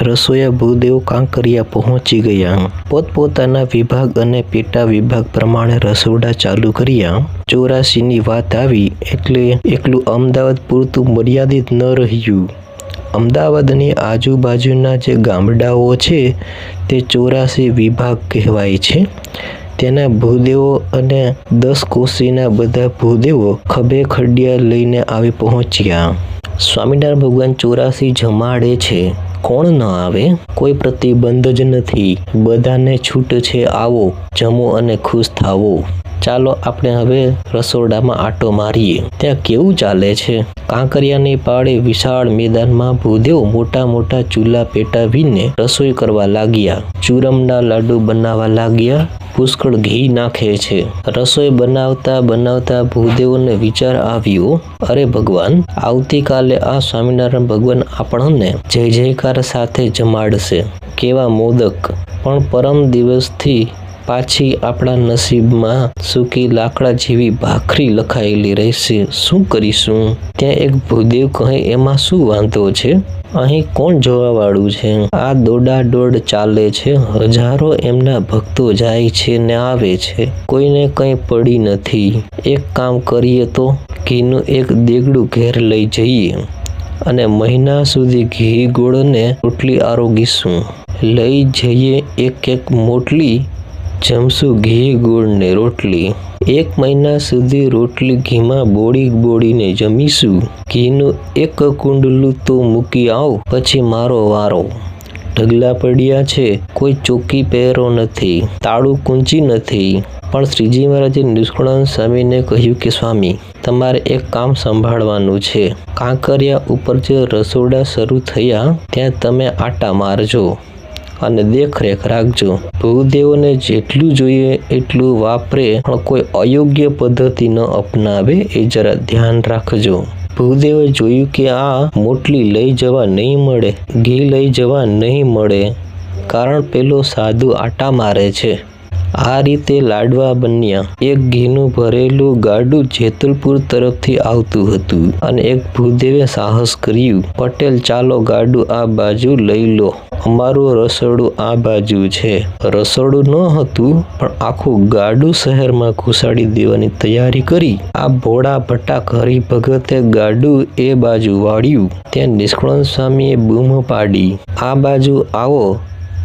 રસોઈયા ભૂદેવ કાંકરિયા પહોંચી ગયા. પોતપોતાના વિભાગ અને પેટા વિભાગ પ્રમાણે રસોડા ચાલુ કર્યા. ચોરાસીની વાત આવી એટલે એકલું અમદાવાદ પૂરતું મર્યાદિત ન રહ્યું. અમદાવાદની આજુબાજુના જે ગામડાઓ છે, તે ચોરાસી વિભાગ કહેવાય છે. તેના ભૂદેવો અને દસ કોશીના બધા ભૂદેવો ખભે ખડિયા લઈને આવી પહોંચ્યા. સ્વામિનારાયણ ભગવાન ચોરાસી જમાડે છે. કોણ ન આવે? કોઈ પ્રતિબંધ જ નથી. બધાને છૂટ છે, આવો, જમો અને ખુશ થાવો. ચાલો આપણે હવે રસોડામાં આટો મારીએ. ત્યાં કેવું ચાલે છે? કાંકરિયાની પાળે વિશાળ મેદાનમાં ભૂદેવ મોટા મોટા ચૂલા પેટાવીને રસોઈ કરવા લાગ્યા. ચૂરમના લાડુ બનાવવા લાગ્યા. પુષ્કળ ઘી નાખે છે. રસોઈ બનાવતા બનાવતા ભૂદેવને વિચાર આવ્યો, અરે ભગવાન, આવતીકાલે આ સ્વામિનારાયણ ભગવાન આપણને જય જયકાર સાથે જમાડશે. કેવા મોદક. પણ પરમ દિવસથી પાછી આપણા નસીબમાં સૂકી લાકડા જેવી ભાખરી લખાયેલી રહેશે. શું કરીશું? ત્યાં એક ભૂદેવ કહે, એમાં શું વાંધો છે? અહીં કોણ જોવાવાળું છે? આ દોડા દોડ ચાલે છે. હજારો એમના ભક્તો જાય છે ને આવે છે. કોઈને કંઈ પડી નથી. એક કામ કરીએ તો ઘીનું એક દેગડું ઘેર લઈ જઈએ અને મહિના સુધી ઘી ગોળને રોટલી આરોગીશું. લઈ જઈએ એક એક મોટલી જમશું ઘી ગોળને રોટલી. એક મહિના સુધી રોટલી ઘીમાં બોળી બોળીને જમીશું. ઘીનું એક કુંડલું તો મૂકી આવ, પછી મારો વારો. ઢગલા પડ્યા છે, કોઈ ચોકી પહેરો નથી, તાળું કૂંચી નથી. પણ શ્રીજી મહારાજે નિષ્કુળાનંદ સ્વામીને કહ્યું કે, સ્વામી, તમારે એક કામ સંભાળવાનું છે. કાંકરિયા ઉપર જે રસોડા શરૂ થયા, ત્યાં તમે આટા મારજો. અને દેખરેખ રાખજો. ભૂદેવોને જેટલું જોઈએ એટલું વાપરે, પણ કોઈ અયોગ્ય પદ્ધતિ ન અપનાવે એ જરા ધ્યાન રાખજો. ભૂદેવે જોયું કે આ મોટલી લઈ જવા નહીં મળે, ઘી લઈ જવા નહીં મળે, કારણ પેલો સાધુ આટા મારે છે. આ રીતે લાડવા બન્યા. એક ઘીનું ભરેલું ગાડું જેતલપુર તરફથી આવતું હતું અને એક ભૂદેવે સાહસ કર્યું, પટેલ, ચાલો ગાડું આ બાજુ લઈ લો. અમારું રસોડું આ બાજુ છે. રસોડું ન હતું, પણ આખું ગાડું શહેરમાં ઘુસાડી દેવાની તૈયારી કરી. આ ભોળા ભટ્ટા હરી ભગતે ગાડું એ બાજુ વાળ્યું. ત્યાં નિષ્કુળાનંદ સ્વામીએ બૂમ પાડી. આ બાજુ આવો.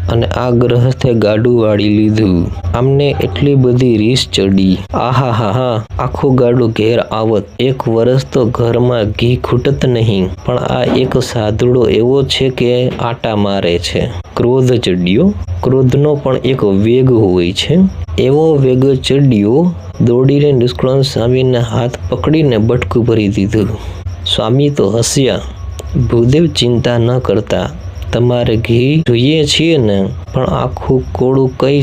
અને આ ગ્રહસ્થે ગાડું વાળી લીધું. આમને એટલી બધી રીસ ચડી. આહા, હા હા, આખું ગાડું ઘેર આવત. એક વર્ષ તો ઘરમાં ઘી ખૂટત નહીં. પણ આ એક સાધુડો એવો છે કે આટા મારે છે. ક્રોધ ચડ્યો. ક્રોધનો પણ એક વેગ હોય છે. એવો વેગ ચડ્યો, દોડીને નિષ્કળન સ્વામીને હાથ પકડીને બટકું ભરી દીધું. સ્વામી તો હસ્યા. ભૂદેવ ચિંતા ન કરતા. તમારે ઘી જોઈએ છીએ ને, પણ આખું કોળું કઈ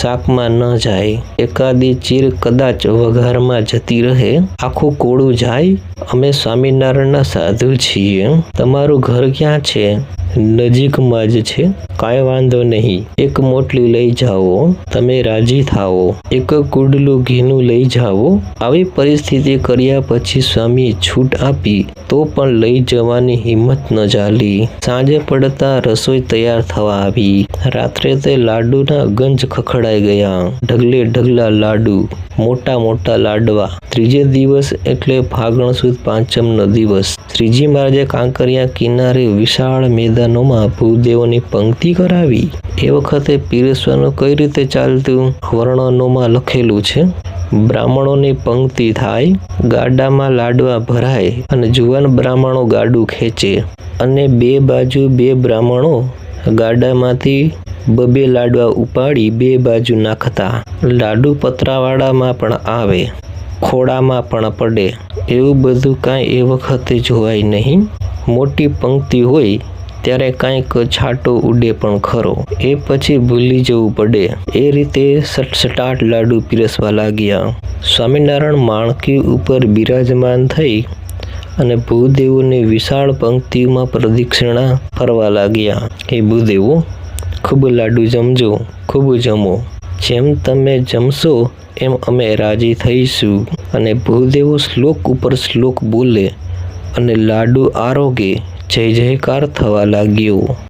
શાકમાં ન જાય. એકાદી ચીર કદાચ વઘારમાં જતી રહે. આખું કોળું જાય. અમે સ્વામિનારાયણના સાધુ છીએ. તમારું ઘર ક્યાં છે? નજીકમાં જ છે. કાંઈ વાંધો નહીં. એક મોટલી લઈ જાઓ. તમે રાજી થાઓ. એક કુડલું ઘીનું લઈ જાઓ. આવી પરિસ્થિતિ કર્યા પછી સ્વામીએ છૂટ આપી. તો પણ લઈ જવાની હિંમત ન ચાલી સાંજે પડતા રસોઈ તૈયાર થવા આવી. રાત્રે તે લાડુના ગંજ ખખડાઈ ગયા. ઢગલે ઢગલા લાડુ. મોટા મોટા લાડવા. ત્રીજે દિવસ એટલે ફાગણ સુદ પાંચમનો દિવસ. શ્રીજી મહારાજે કાંકરિયા કિનારે વિશાળ મેદાનોમાં ભૂદેવોની પંક્તિ કરાવી. એ વખતે પીરસવાનું કઈ રીતે ચાલતું? વર્ણનોમાં લખેલું છે, બ્રાહ્મણોની પંક્તિ થાય, ગાડામાં લાડવા ભરાય અને જુવાન બ્રાહ્મણો ગાડું ખેંચે. અને બે બાજુ બે બ્રાહ્મણો ગાડામાંથી બબે લાડવા ઉપાડી બે બાજુ નાખતા. લાડુ પતરાવાળામાં પણ આવે ખોડામાં પણ પડે. એવું બધું કાંઈ એ વખતે જોવાય નહીં. મોટી પંક્તિ હોય ત્યારે કાંઈક છાંટો ઉડે પણ ખરો. એ પછી ભૂલી જવું પડે. એ રીતે સટસટાટ લાડુ પીરસવા લાગ્યા. સ્વામિનારાયણ માણકી ઉપર બિરાજમાન થઈ અને ભૂદેવોની વિશાળ પંક્તિમાં પ્રદક્ષિણા ફરવા લાગ્યા. એ ભૂદેવો, ખૂબ લાડુ જમજો, ખૂબ જમો. જેમ તમે જમશો, એમ અમે રાજી થઈશું. અને ભૂદેવો શ્લોક ઉપર શ્લોક બોલે અને લાડુ આરોગે. જય જયકાર થવા લાગ્યો.